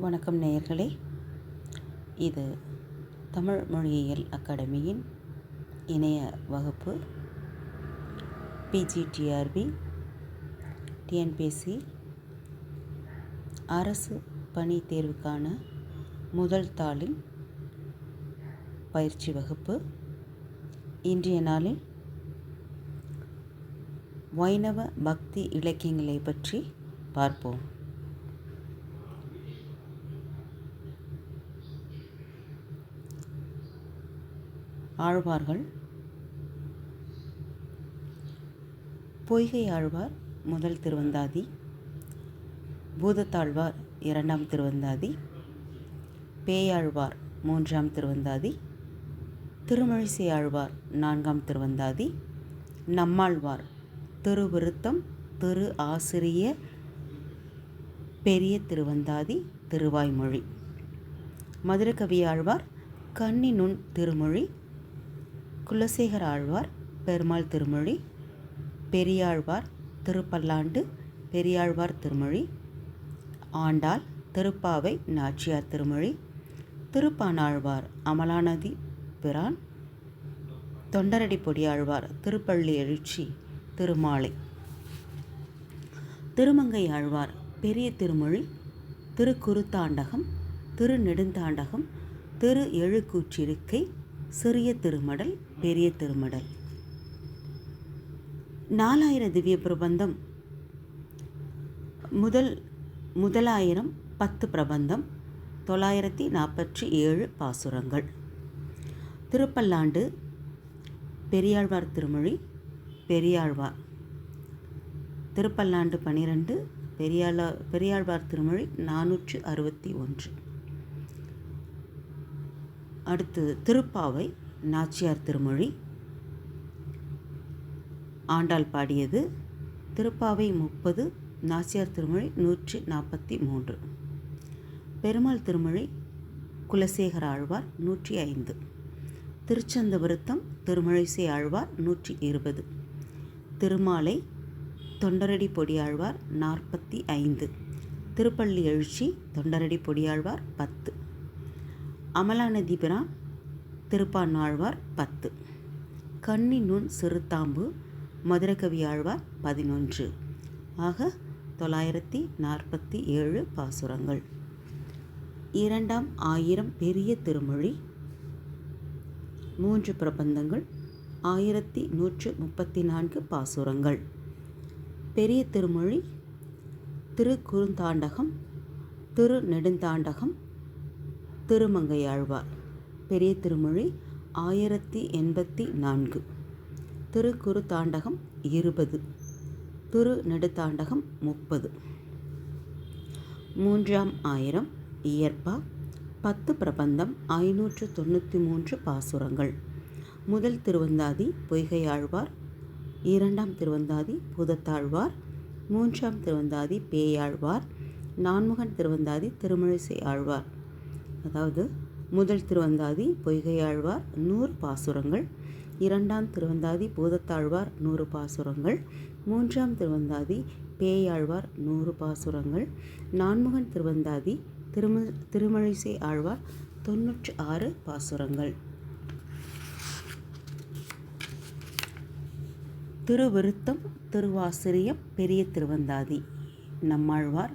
வணக்கம் நேயர்களே. இது தமிழ் மொழியியல் அகாடமியின் இணைய வகுப்பு. பிஜிடிஆர்பி டிஎன்பிஎஸ்சி அரசு பணி தேர்வுக்கான முதல் தாளின் பயிற்சி வகுப்பு. இன்றைய நாளில் வைணவ பக்தி இலக்கியங்களை பற்றி பார்ப்போம். ஆழ்வார்கள். பொய்கை ஆழ்வார் முதல் திருவந்தாதி. பூதத்தாழ்வார் இரண்டாம் திருவந்தாதி. பேயாழ்வார் மூன்றாம் திருவந்தாதி. திருமழிசை ஆழ்வார் நான்காம் திருவந்தாதி. நம்மாழ்வார் திருவிருத்தம் திரு ஆசிரிய பெரிய திருவந்தாதி திருவாய்மொழி. மதுரகவி ஆழ்வார் கன்னிநுண் திருமொழி குலசேகர ஆழ்வார் பெருமாள் திருமொழி பெரியாழ்வார் திருப்பல்லாண்டு பெரியாழ்வார் திருமொழி ஆண்டாள் திருப்பாவை நாச்சியார் திருமொழி திருப்பானாழ்வார் அமலானதி பிரான் தொண்டரடி பொடியாழ்வார் திருப்பள்ளி எழுச்சி திருமாலை. திருமங்கை ஆழ்வார் பெரிய திருமொழி திருக்குறுத்தாண்டகம் திருநெடுந்தாண்டகம் திரு எழுக்கூற்றிருக்கை சிறிய திருமடல் பெரிய திருமடல். நாலாயிர திவ்ய பிரபந்தம். முதல் முதலாயிரம் பத்து பிரபந்தம். தொள்ளாயிரத்தி நாற்பத்தி ஏழு பாசுரங்கள். திருப்பல்லாண்டு பெரியாழ்வார் திருமொழி பெரியாழ்வார். திருப்பல்லாண்டு பனிரெண்டு பெரியாள பெரியாழ்வார் திருமொழி நானூற்று அறுபத்தி ஒன்று. அடுத்து திருப்பாவை நாச்சியார் திருமொழி. ஆண்டாள் பாடியது திருப்பாவை முப்பது நாச்சியார் திருமொழி நூற்றி நாற்பத்தி மூன்று. பெருமாள் திருமொழி குலசேகர ஆழ்வார் நூற்றி ஐந்து. திருச்சந்த விருத்தம் திருமழிசை ஆழ்வார் நூற்றி இருபது. திருமாலை தொண்டரடி பொடியாழ்வார் நாற்பத்தி ஐந்து. திருப்பள்ளி எழுச்சி தொண்டரடி பொடியாழ்வார் பத்து. அமலாநதி பிரான் திருப்பானாழ்வார் பத்து. கன்னி நுண் சிறுத்தாம்பு மதுரகவி ஆழ்வார் பதினொன்று. ஆக தொள்ளாயிரத்தி நாற்பத்தி ஏழு பாசுரங்கள். இரண்டாம் ஆயிரம் பெரிய திருமொழி. மூன்று பிரபந்தங்கள் ஆயிரத்தி நூற்று முப்பத்தி நான்கு பாசுரங்கள். பெரிய திருமொழி திருக்குறுந்தாண்டகம் திரு நெடுந்தாண்டகம் திருமங்கையாழ்வார் பெரிய திருமொழி ஆயிரத்தி எண்பத்தி நான்கு. திருக்குறுத்தாண்டகம் இருபது. திரு நெடுத்தாண்டகம் முப்பது. மூன்றாம் ஆயிரம் இயற்பா. பத்து பிரபந்தம் ஐநூற்று தொண்ணூற்றி மூன்று பாசுரங்கள். முதல் திருவந்தாதி பொய்கையாழ்வார். இரண்டாம் திருவந்தாதி புதத்தாழ்வார். மூன்றாம் திருவந்தாதி பேயாழ்வார். நான்முகன் திருவந்தாதி திருமழிசை ஆழ்வார். அதாவது முதல் திருவந்தாதி பொய்கையாழ்வார் நூறு பாசுரங்கள். இரண்டாம் திருவந்தாதி பூதத்தாழ்வார் நூறு பாசுரங்கள். மூன்றாம் திருவந்தாதி பேயாழ்வார் நூறு பாசுரங்கள். நான்முகன் திருவந்தாதி திரும திருமழிசை ஆழ்வார் தொன்னூற்றி ஆறு பாசுரங்கள். திருவிருத்தம் திருவாசிரியம் பெரிய திருவந்தாதி நம்மாழ்வார்.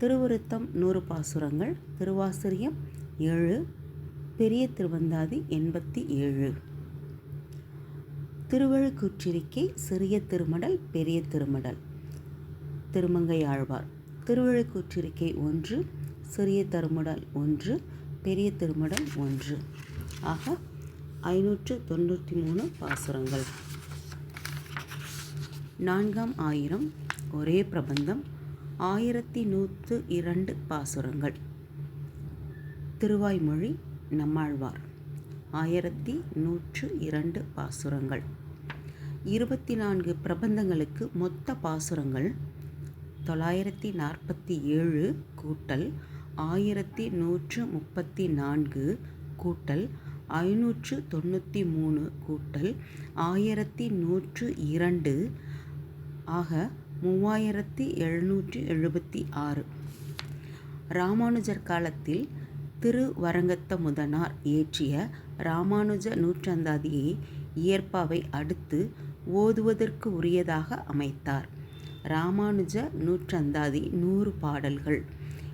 திருவிருத்தம் நூறு பாசுரங்கள். திருவாசிரியம் ஏழு பெரிய திருவந்தாதி எண்பத்தி ஏழு. திருவழுக்கூற்றிருக்கை சிறிய திருமடல் பெரிய திருமடல். திருமங்கை ஆழ்வார். திருவழுக்கூற்றிருக்கை ஒன்று சிறிய திருமடல் ஒன்று பெரிய திருமடல் ஒன்று. ஆக ஐநூற்று தொண்ணூற்றி மூணு பாசுரங்கள். நான்காம் ஆயிரம் ஒரே பிரபந்தம் ஆயிரத்தி நூற்று இரண்டு பாசுரங்கள். திருவாய்மொழி நம்மாழ்வார். ஆயிரத்தி நூற்று இரண்டு பாசுரங்கள். இருபத்தி நான்கு பிரபந்தங்களுக்கு மொத்த பாசுரங்கள் தொள்ளாயிரத்தி நாற்பத்தி ஏழு கூட்டல் ஆயிரத்தி நூற்று முப்பத்தி நான்கு கூட்டல் ஐநூற்று தொண்ணூற்றி மூணு கூட்டல் ஆயிரத்தி நூற்று இரண்டு ஆக மூவாயிரத்தி எழுநூற்றி எழுபத்தி ஆறு. ராமானுஜர் காலத்தில் திருவரங்கத்த முதனார் இயற்றிய ராமானுஜ நூற்றந்தாதியை இயற்பாவை அடுத்து ஓதுவதற்கு உரியதாக அமைத்தார். ராமானுஜ நூற்றந்தாதி நூறு பாடல்கள்.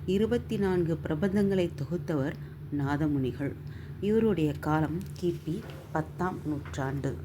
இருபத்தி நான்கு பிரபந்தங்களை தொகுத்தவர் நாதமுனிகள். இவருடைய காலம் கிபி பத்தாம் நூற்றாண்டு.